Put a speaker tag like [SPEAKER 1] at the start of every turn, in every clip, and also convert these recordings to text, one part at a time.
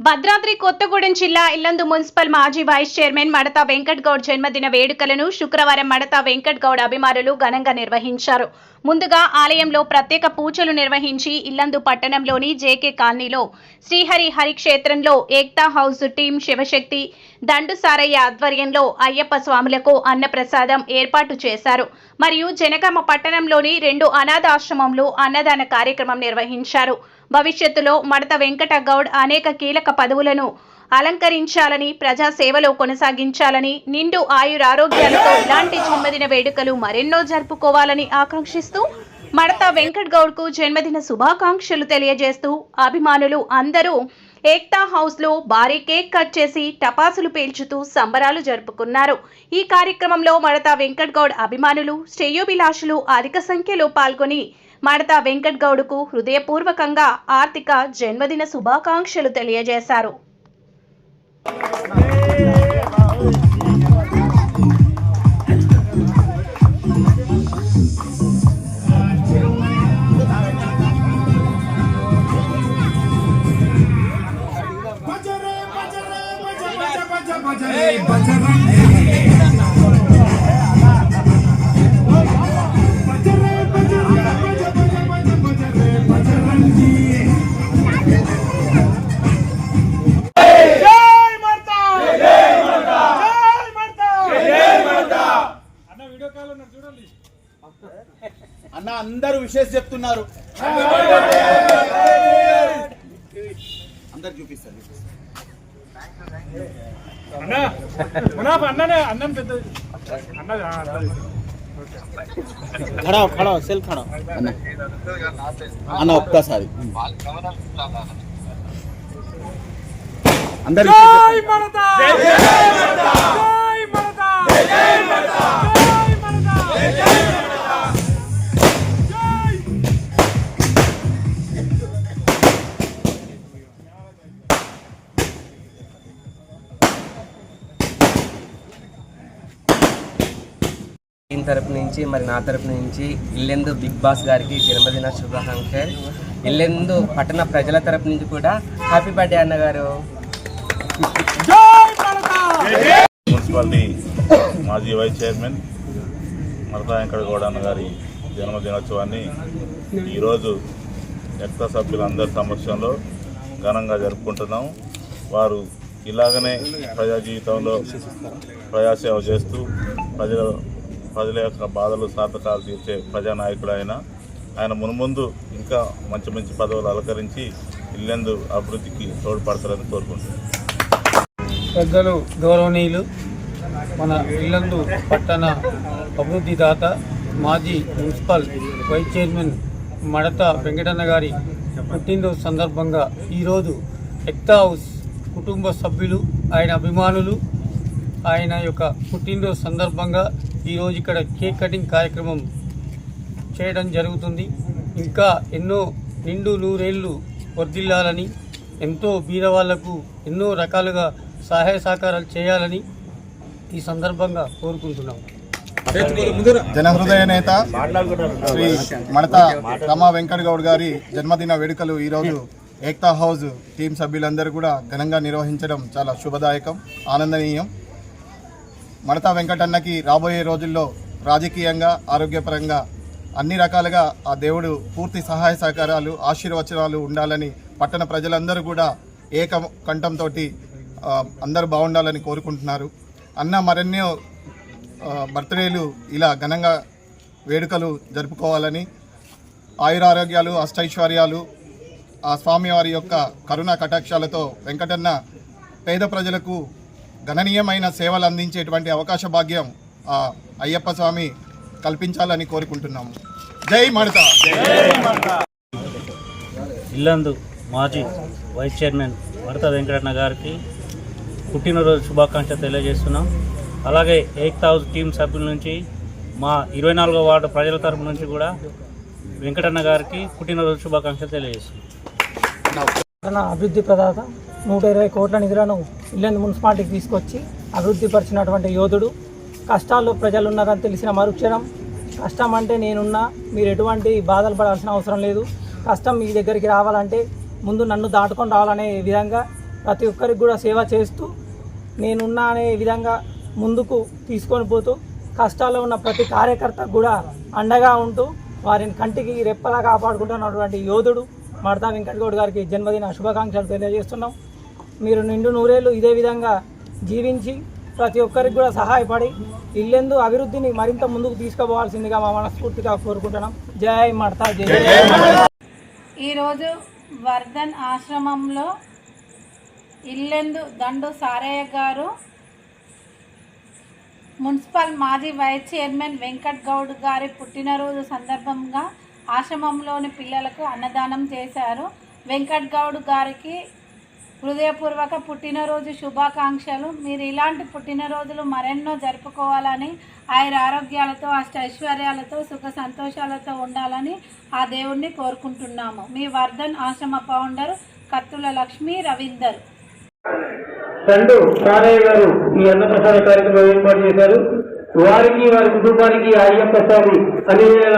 [SPEAKER 1] భద్రాద్రి కొత్తగూడెం జిల్లా ఇల్లందు మున్సిపల్ మాజీ vice chairman Madata Venkat Goud జన్మదిన వేడుకలను శుక్రవారం మడత వెంకట్ గౌడ్ అభిమానులు ఘనంగా నిర్వహించారు. ముందుగా ఆలయంలో ప్రత్యేక పూజలు నిర్వహించి ఇల్లందు పట్టణంలోని జేకే కాలనీలో శ్రీహరి హరిక్షేత్రంలో ఏక్తా హౌస్ టీం శివశక్తి దండు సారయ్య ఆధ్వర్యంలో అయ్యప్ప స్వాములకు అన్నప్రసాదం ఏర్పాటు చేశారు. మరియు జనగామ పట్టణంలోని రెండు అనాథాశ్రమంలో అన్నదాన కార్యక్రమం నిర్వహించారు. భవిష్యత్తులో మడత వెంకట గౌడ్ అనేక కీలక పదవులను అలంకరించాలని ప్రజా సేవలో కొనసాగించాలని నిండు ఆయురారోగ్యాలతో ఇలాంటి జన్మదిన వేడుకలు మరెన్నో జరుపుకోవాలని ఆకాంక్షిస్తూ మడత వెంకట్ గౌడ్కు జన్మదిన శుభాకాంక్షలు తెలియజేస్తూ అభిమానులు అందరూ ఏక్తా హౌస్లో భారీ కేక్ కట్ చేసి టపాసులు పేల్చుతూ సంబరాలు జరుపుకున్నారు. ఈ కార్యక్రమంలో మడత వెంకట్ గౌడ్ అభిమానులు శ్రేయోభిలాషులు అధిక సంఖ్యలో పాల్గొని మడత వెంకట్ గౌడ్కు హృదయపూర్వకంగా ఆర్థిక జన్మదిన శుభాకాంక్షలు తెలియజేశారు.
[SPEAKER 2] అందరూ విశేష చెప్తున్నారు. అందరు చూపిస్తారు.
[SPEAKER 3] అన్ననే అన్నం పెద్ద
[SPEAKER 2] ఖడా ఖడా సెల్ ఖడా. అన్న అన్న ఒక్కసారి. అందరు
[SPEAKER 4] టీం తరపు నుంచి మరి నా తరపు నుంచి ఇల్లెందు బిగ్ బాస్ గారికి జన్మదిన శుభాకాంక్షలు. ఇల్లెందు పట్టణ ప్రజల తరపు నుంచి కూడా హ్యాపీ బర్త్డే అన్నగారు.
[SPEAKER 5] మున్సిపాలిటీ మాజీ వైస్ చైర్మన్ మరతా వెంకట గౌడన్న గారి జన్మదినోత్సవాన్ని ఈరోజు ఎక్త సభ్యులందరి సమక్షంలో ఘనంగా జరుపుకుంటున్నాం. వారు ఇలాగనే ప్రజా జీవితంలో ప్రజాసేవ చేస్తూ ప్రజల ప్రజల యొక్క బాధలు సాధకాలు తీర్చే ప్రజానాయకుడు ఆయన ఆయన మున్ముందు ఇంకా మంచి మంచి పదవులు అలంకరించి ఇల్లెందు అభివృద్ధికి తోడ్పడతారని కోరుకుంటున్నాను.
[SPEAKER 6] పెద్దలు గౌరవనీయులు మన ఇల్లందు పట్టణ అభివృద్ధి దాత మాజీ మున్సిపల్ వైస్ చైర్మన్ మడత వెంకటన్న గారి పుట్టినరోజు సందర్భంగా ఈరోజు ఎక్తా హౌస్ కుటుంబ సభ్యులు ఆయన అభిమానులు ఆయన యొక్క పుట్టినరోజు సందర్భంగా ఈరోజు ఇక్కడ కేక్ కటింగ్ కార్యక్రమం చేయడం జరుగుతుంది. ఇంకా ఎన్నో నిండు నూరేళ్ళు వర్ధిల్లాలని ఎంతో బీద వాళ్ళకు ఎన్నో రకాలుగా సహాయ సహకారాలు చేయాలని ఈ సందర్భంగా కోరుకుంటున్నాం.
[SPEAKER 2] జనహృదయ నేత శ్రీ మడత రమా వెంకట గౌడ్ గారి జన్మదిన వేడుకలు ఈరోజు ఏక్తా హౌస్ టీం సభ్యులందరూ కూడా ఘనంగా నిర్వహించడం చాలా శుభదాయకం ఆనందనీయం. మడతా వెంకటన్నకి రాబోయే రోజుల్లో రాజకీయంగా ఆరోగ్యపరంగా అన్ని రకాలుగా ఆ దేవుడు పూర్తి సహాయ సహకారాలు ఆశీర్వచనాలు ఉండాలని పట్టణ ప్రజలందరూ కూడా ఏక కంఠంతో అందరూ బాగుండాలని కోరుకుంటున్నారు. అన్న మరెన్నో బర్త్డేలు ఇలా ఘనంగా వేడుకలు జరుపుకోవాలని ఆయురారోగ్యాలు అష్టైశ్వర్యాలు ఆ స్వామివారి యొక్క కరుణ కటాక్షాలతో వెంకటన్న పేద ప్రజలకు గణనీయమైన సేవలు అందించేటువంటి అవకాశ భాగ్యం ఆ అయ్యప్ప స్వామి కల్పించాలని కోరుకుంటున్నాము. జై మడత
[SPEAKER 7] ఇల్లందు మాజీ వైస్ చైర్మన్ వరత వెంకటన్న గారికి పుట్టినరోజు శుభాకాంక్షలు తెలియజేస్తున్నాం. అలాగే ఎయిత్ హౌస్ టీం సభ్యుల నుంచి మా ఇరవై నాలుగో వార్డు ప్రజల తరపు నుంచి కూడా వెంకటన్న గారికి పుట్టినరోజు శుభాకాంక్షలు తెలియజేస్తున్నాం.
[SPEAKER 8] అభివృద్ధి ప్రదాత నూట ఇరవై కోట్ల నిధులను ఇల్లెందు మున్సిపాలిటీకి తీసుకొచ్చి అభివృద్ధి పరిచినటువంటి యోధుడు. కష్టాల్లో ప్రజలు ఉన్నారని తెలిసిన మరుక్షణం కష్టం అంటే నేనున్నా మీరు ఎటువంటి బాధలు పడాల్సిన అవసరం లేదు. కష్టం మీ దగ్గరికి రావాలంటే ముందు నన్ను దాటుకొని రావాలనే విధంగా ప్రతి ఒక్కరికి కూడా సేవ చేస్తూ నేనున్నా అనే విధంగా ముందుకు తీసుకొని పోతూ కష్టాల్లో ఉన్న ప్రతి కార్యకర్తకు కూడా అండగా ఉంటూ వారిని కంటికి రెప్పలా కాపాడుకుంటున్నటువంటి యోధుడు. మడతా వెంకటగౌడ్ గారికి జన్మదిన శుభాకాంక్షలు తెలియజేస్తున్నాం. మీరు నిండు నూరేళ్ళు ఇదే విధంగా జీవించి ప్రతి ఒక్కరికి కూడా సహాయపడి ఇల్లెందు అభివృద్ధిని మరింత ముందుకు తీసుకుపోవాల్సిందిగా మా మనస్ఫూర్తిగా కోరుకుంటున్నాం. జై మడతా జై. జై.
[SPEAKER 9] ఈరోజు వర్ధన్ ఆశ్రమంలో ఇల్లెందు దండు సారయ్య గారు మున్సిపల్ మాజీ వైస్ చైర్మన్ వెంకట్ గౌడ్ గారి పుట్టినరోజు సందర్భంగా ఆశ్రమంలోని పిల్లలకు అన్నదానం చేశారు. వెంకట్ గౌడ్ గారికి హృదయపూర్వక పుట్టినరోజు శుభాకాంక్షలు. మీరు ఇలాంటి పుట్టినరోజులు మరెన్నో జరుపుకోవాలని ఆయన ఆరోగ్యాలతో అష్ట ఐశ్వర్యాలతో సుఖ సంతోషాలతో ఉండాలని ఆ దేవుణ్ణి కోరుకుంటున్నాము. మీ వర్ధన్ ఆశ్రమ ఫౌండర్ కత్తుల లక్ష్మి రవీందర్.
[SPEAKER 10] రెండు సారయ్య గారు ఈ అన్నప్రసాద కార్యక్రమం ఏర్పాటు చేశారు. వారికి వారి కుటుంబానికి అయ్యప్ప స్వామి అన్ని వేళ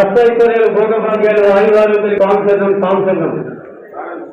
[SPEAKER 10] అష్టైశ్వర్యాలు భోగభాగ్యాలు ఆయుర్వారోగ్యాలు కాంక్షం సాంసకం